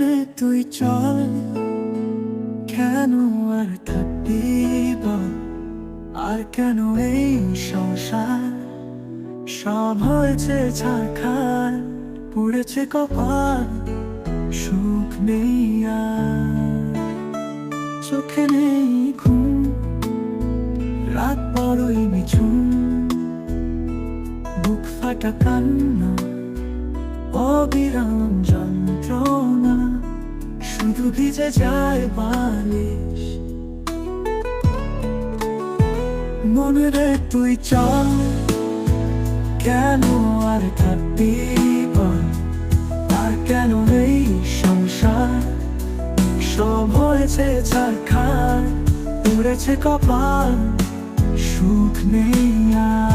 রে তুই চল। কেন আর থাকবি আর কেন এই সংসার? সব হয়েছে ছাড়খার পড়েছে কপাল, সুখ নেই চোখে নেই ঘুম, রাত বড়ই মিছু বুক ফাটা কান্না, অবিরাম জল। ভিজে যায় বালিশ মনে রে তুই চল কেন আর থাকবি আর কেন এই সংসার? সব হয়েছে ছাড়খার উড়েছে কপাল, সুখ নেই আর।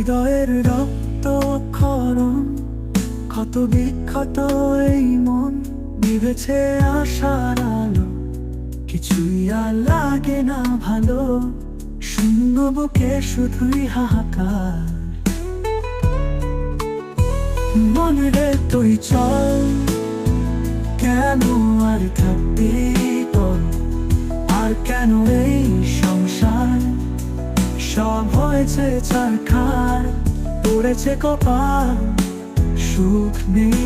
হৃদয়ের রক্ত ক্ষরণ ক্ষত বিক্ষত এই মন নিভেছে আশার আলো। কিছুই আর লাগে না ভালো, শূন্য বুকে শুধুই হাহাকার। মনে রে তুই চল, কেন আর থাকবি? হয়েছে চারখার পড়েছে কপাল, সুখ নেই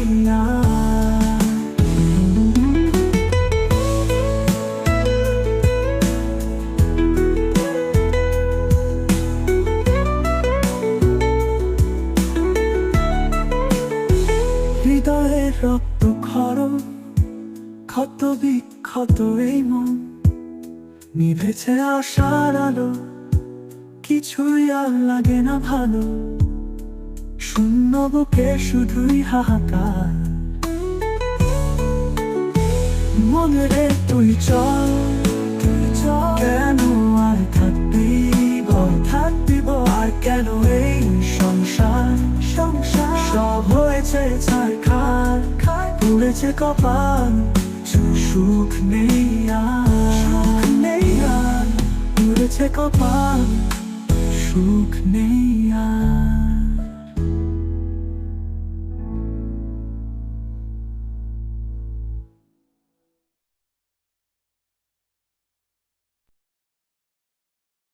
হৃদয়ের রক্ত খরম ক্ষত বিক্ষত এই মন, নিভেছে আশার আলো। কিছুই আর লাগে না ভালো। শূন্য বুকে শুধুই হাহাকার। মনে রে, তুই চল তুই চল। কেন আর থাকবি থাকবি আর কেন এই সংসার? সংসার। সব হয়েছে ছাড়খার খার। পুড়েছে কপাল। সুখ নেই আর। সুখ নেই আর। পুড়েছে কপাল। সুখ নেই আর